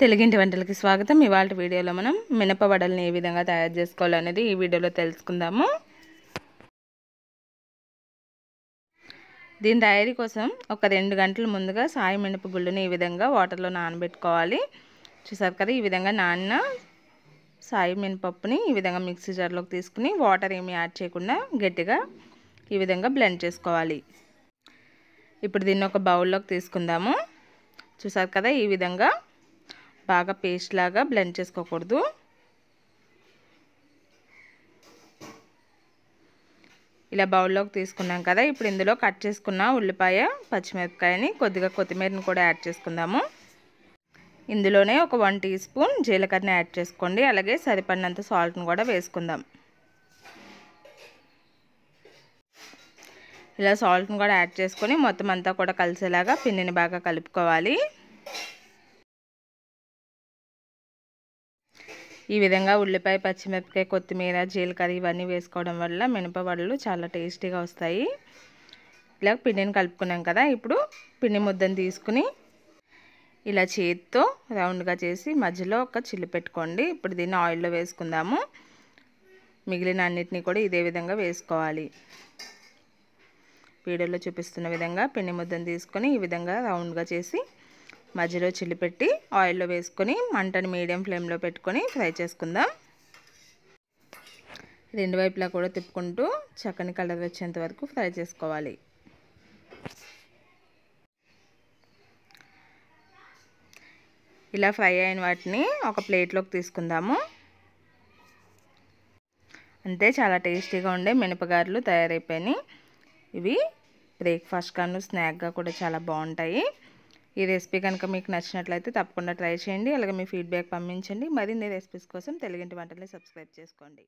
తెలుగింటి వంటలకి స్వాగతం. ఇవాళ వీడియోలో మనం మినప వడల్ని ఏ విధంగా తయారు చేసుకోవాలనేది ఈ వీడియోలో తెలుసుకుందాము. దీని తయారీ కోసం ఒక రెండు గంటల ముందుగా సాయి మినపగుళ్ళుని ఈ విధంగా వాటర్లో నానబెట్టుకోవాలి. చూసారు కదా ఈ విధంగా నాన్న సాయి మినపప్పుని ఈ విధంగా మిక్సీ జార్లోకి తీసుకుని వాటర్ ఏమి యాడ్ చేయకుండా గట్టిగా ఈ విధంగా బ్లెండ్ చేసుకోవాలి. ఇప్పుడు దీన్ని ఒక బౌల్లోకి తీసుకుందాము. చూసారు కదా ఈ విధంగా బాగా పేస్ట్ లాగా బ్లెండ్ చేసుకోకూడదు. ఇలా బౌల్లోకి తీసుకున్నాం కదా ఇప్పుడు ఇందులో కట్ చేసుకున్న ఉల్లిపాయ పచ్చిమిరపకాయని కొద్దిగా కొత్తిమీరని కూడా యాడ్ చేసుకుందాము. ఇందులోనే ఒక వన్ టీ స్పూన్ జీలకర్రని యాడ్ చేసుకోండి అలాగే సరిపడినంత సాల్ట్ని కూడా వేసుకుందాం. ఇలా సాల్ట్ని కూడా యాడ్ చేసుకొని మొత్తం అంతా కూడా కలిసేలాగా పిండిని బాగా కలుపుకోవాలి. ఈ విధంగా ఉల్లిపాయ పచ్చిమిరపకాయ కొత్తిమీర జీలకర్ర ఇవన్నీ వేసుకోవడం వల్ల మినపవడలు చాలా టేస్టీగా వస్తాయి. ఇలా పిండిని కలుపుకున్నాం కదా ఇప్పుడు పిండి ముద్దను తీసుకుని ఇలా చేతితో రౌండ్గా చేసి మధ్యలో ఒక చిల్లు పెట్టుకోండి. ఇప్పుడు దీన్ని ఆయిల్లో వేసుకుందాము. మిగిలిన అన్నిటినీ కూడా ఇదే విధంగా వేసుకోవాలి. వీడియోలో చూపిస్తున్న విధంగా పిండి ముద్దను తీసుకొని ఈ విధంగా రౌండ్గా చేసి మధ్యలో చిల్లి పెట్టి ఆయిల్లో వేసుకొని మంటని మీడియం ఫ్లేమ్లో పెట్టుకొని ఫ్రై చేసుకుందాం. రెండు వైపులా కూడా తిప్పుకుంటూ చక్కని కలర్ వచ్చేంత వరకు ఫ్రై చేసుకోవాలి. ఇలా ఫ్రై అయిన వాటిని ఒక ప్లేట్లోకి తీసుకుందాము. అంతే చాలా టేస్టీగా ఉండే మినపగారులు తయారైపోయినాయి. ఇవి బ్రేక్ఫాస్ట్ కాను స్నాక్గా కూడా చాలా బాగుంటాయి. ఈ రెసిపీ కనుక మీకు నచ్చినట్లయితే తప్పకుండా ట్రై చేయండి. అలాగే మీ ఫీడ్బ్యాక్ పంపించండి. మరిన్ని రెసిపీస్ కోసం తెలుగింటి వంటల్ని సబ్స్క్రైబ్ చేసుకోండి.